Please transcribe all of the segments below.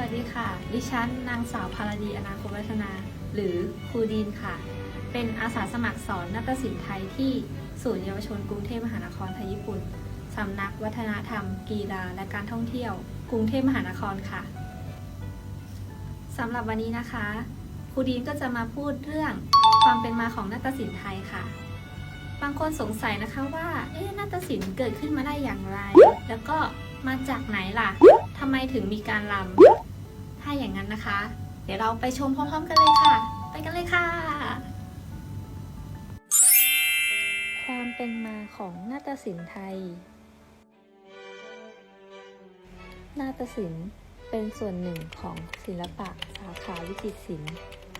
วัสดีค่ะ ดิฉันนางสาวพารดีอนาคตวัฒนา หรือครูดีนค่ะ เป็นอาสาสมัครสอนนาฏศิลป์ไทยที่ศูนย์เยาวชนกรุงเทพมหานครไทยญี่ปุ่น สำนักวัฒนธรรม กีฬาและการท่องเที่ยว กรุงเทพมหานครค่ะ สำหรับวันนี้นะคะ ครูดีนก็จะมาพูดเรื่องความเป็นมาของนาฏศิลป์ไทยค่ะ บางคนสงสัยนะคะว่า เอ๊ะ นาฏศิลป์เกิดขึ้นมาได้อย่างไร แล้วก็มาจากไหนล่ะ ทำไมถึงมีการรำ ถ้าอย่างนั้นนะคะ เดี๋ยวเราไปชมพร้อมๆกันเลยค่ะ ไปกันเลยค่ะ ความเป็นมาของนาฏศิลป์ไทย นาฏศิลป์เป็นส่วนหนึ่งของศิลปะสาขาวิจิตรศิลป์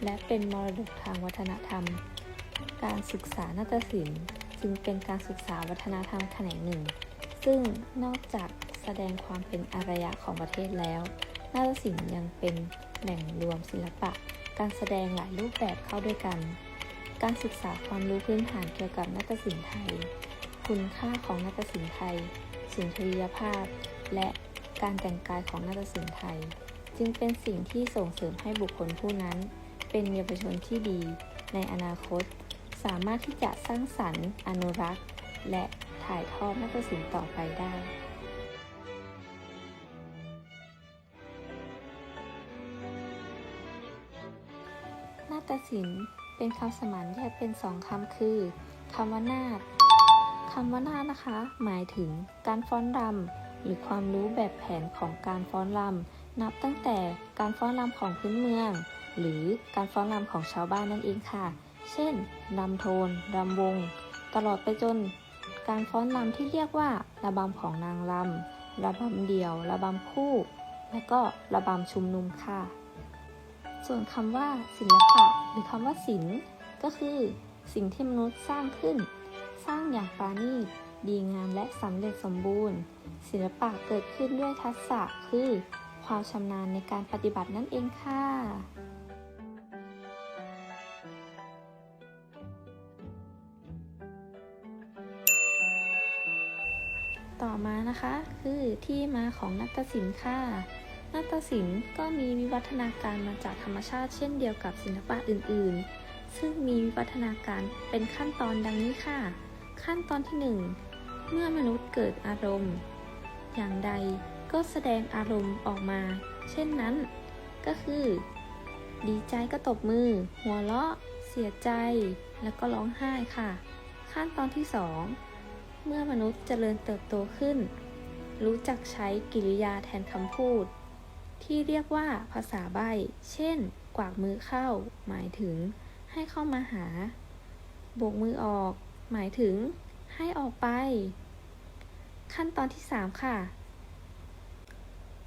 และเป็นมรดกทางวัฒนธรรม การศึกษานาฏศิลป์จึงเป็นการศึกษาวัฒนธรรมแขนงหนึ่ง ซึ่งนอกจากแสดงความเป็นอารยะของประเทศแล้ว นาฏศิลป์ยังเป็นแหล่งรวมศิลปะ การแสดงหลายรูปแบบเข้าด้วยกัน การศึกษาความรู้พื้นฐานเกี่ยวกับนาฏศิลป์ไทย คุณค่าของนาฏศิลป์ไทย สุนทรียภาพ และการแต่งกายของนาฏศิลป์ไทย จึงเป็นสิ่งที่ส่งเสริมให้บุคคลผู้นั้น เป็นเยาวชนที่ดี ในอนาคต สามารถที่จะสร้างสรรค์ อนุรักษ์ และถ่ายทอดนาฏศิลป์ต่อไปได้ นาฏศิลป์เป็นคำสมานแยกเป็นสองคำคือคำว่านาฏคำว่านาฏนะคะ หมายถึงการฟ้อนรำหรือความรู้แบบแผนของการฟ้อนรำนับตั้งแต่การฟ้อนรำของพื้นเมือง หรือการฟ้อนรำของชาวบ้านนั่นเองค่ะ เช่นรำโทนรำวง ตลอดไปจนการฟ้อนรำที่เรียกว่าระบำของนางรำระบำเดี่ยว ระบำคู่ และก็ระบำชุมนุมค่ะ ส่วนคำว่าศิลปะ หรือคำว่าศิลป์ก็คือสิ่งที่มนุษย์สร้างขึ้น สร้างอย่างปราณีตดีงามและสำเร็จสมบูรณ์ ศิลปะเกิดขึ้นด้วยทักษะคือ ความชำนาญในการปฏิบัตินั่นเองค่ะ ต่อมานะคะคือที่มาของนาฏศิลป์ค่ะ นาฏศิลป์ก็มีวิวัฒนาการมาจากธรรมชาติเช่นเดียวกับศิลปะอื่นๆ ซึ่งมีวิวัฒนาการเป็นขั้นตอนดังนี้ค่ะ ขั้นตอนที่ 1 เมื่อมนุษย์เกิดอารมณ์ อย่างใดก็แสดงอารมณ์ออกมา เช่นนั้น ก็คือ ดีใจก็ตบมือ หัวเราะ เสียใจ แล้วก็ร้องไห้ค่ะ ขั้นตอนที่ 2 เมื่อมนุษย์เจริญเติบโตขึ้น รู้จักใช้กิริยาแทนคำพูด ที่เรียกว่าภาษาใบ เช่น กวากมือเข้า หมายถึง ให้เข้ามาหา โบกมือออก หมายถึง ให้ออกไป ขั้นตอนที่ 3 ค่ะ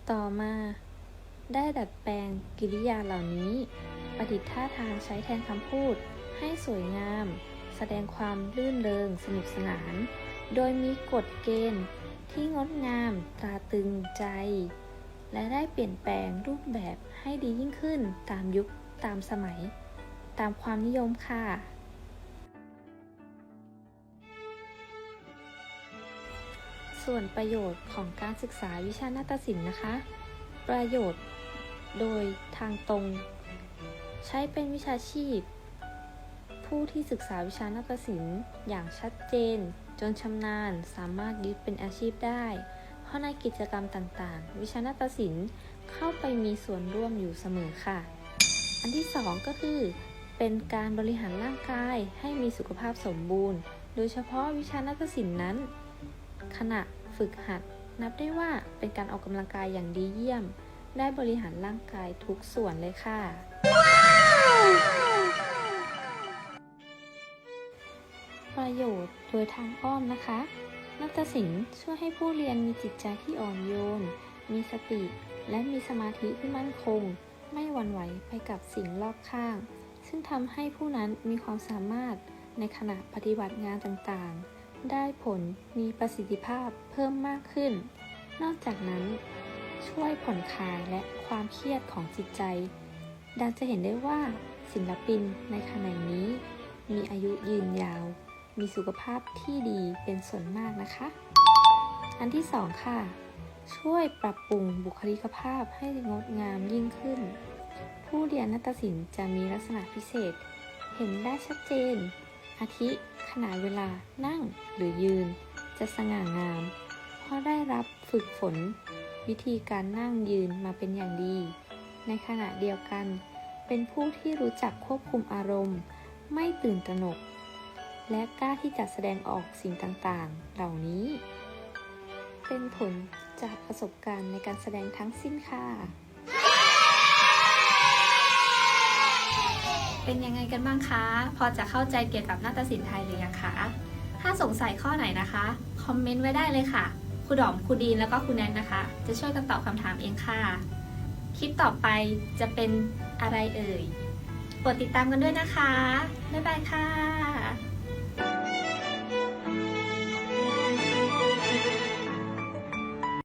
ต่อมา ได้ดัดแปลงกิริยาเหล่านี้ ประดิษฐ์ท่าทางใช้แทนคำพูด ให้สวยงาม แสดงความลื่นเริงสนุกสนาน โดยมีกฎเกณฑ์ที่งดงามตราตรึงใจ และได้เปลี่ยนแปลงรูปแบบให้ดียิ่งขึ้นตามยุคตามสมัย ตามความนิยมค่ะ ส่วนประโยชน์ของการศึกษาวิชานาฏศิลป์นะคะ ประโยชน์โดยทางตรง ใช้เป็นวิชาชีพ ผู้ที่ศึกษาวิชานาฏศิลป์อย่างชัดเจน จนชำนาญสามารถยึดเป็นอาชีพได้ เพราะในกิจกรรมต่างๆ วิชานาฏศิลป์เข้าไปมีส่วนร่วมอยู่เสมอค่ะ อันที่สองก็คือ เป็นการบริหารร่างกายให้มีสุขภาพสมบูรณ์ โดยเฉพาะวิชานาฏศิลป์นั้น ขณะฝึกหัด นับได้ว่าเป็นการออกกำลังกายอย่างดีเยี่ยม ได้บริหารร่างกายทุกส่วนเลยค่ะ ประโยชน์โดยทางอ้อมนะคะ นาฏศิลป์ช่วยให้ผู้เรียนมีจิตใจที่อ่อนโยน มีสติ และมีสมาธิที่มั่นคง ไม่หวั่นไหวไปกับสิ่งรอบข้าง ซึ่งทำให้ผู้นั้นมีความสามารถในขณะปฏิบัติงานต่างๆ ได้ผลมีประสิทธิภาพเพิ่มมากขึ้น นอกจากนั้น ช่วยผ่อนคลายและความเครียดของจิตใจ ดังจะเห็นได้ว่าศิลปินในขณะนี้ มีอายุยืนยาว มีสุขภาพที่ดีเป็นส่วนมากนะคะ อันที่สองค่ะ ช่วยปรับปรุงบุคลิกภาพให้งดงามยิ่งขึ้น ผู้เรียนนาฏศิลป์จะมีลักษณะพิเศษ เห็นได้ชัดเจน อาทิขณะเวลานั่งหรือยืน จะสง่างาม เพราะได้รับฝึกฝน วิธีการนั่งยืนมาเป็นอย่างดี ในขณะเดียวกัน เป็นผู้ที่รู้จักควบคุมอารมณ์ ไม่ตื่นตระหนก และกล้าที่จะแสดงออกสิ่งต่างๆ เหล่านี้ เป็นผลจากประสบการณ์ในการแสดงทั้งสิ้นค่ะ เป็นยังไงกันบ้างคะ พอจะเข้าใจเกี่ยวกับนาฏศิลป์ไทยหรือยังคะ ถ้าสงสัยข้อไหนนะคะ คอมเมนต์ไว้ได้เลยค่ะ ครูดอม ครูดีน แล้วก็ครูแนทนะคะ จะช่วยกันตอบคำถามเองค่ะ คลิปต่อไปจะเป็นอะไรเอ่ย กดติดตามกันด้วยนะคะ บ๊ายบายค่ะ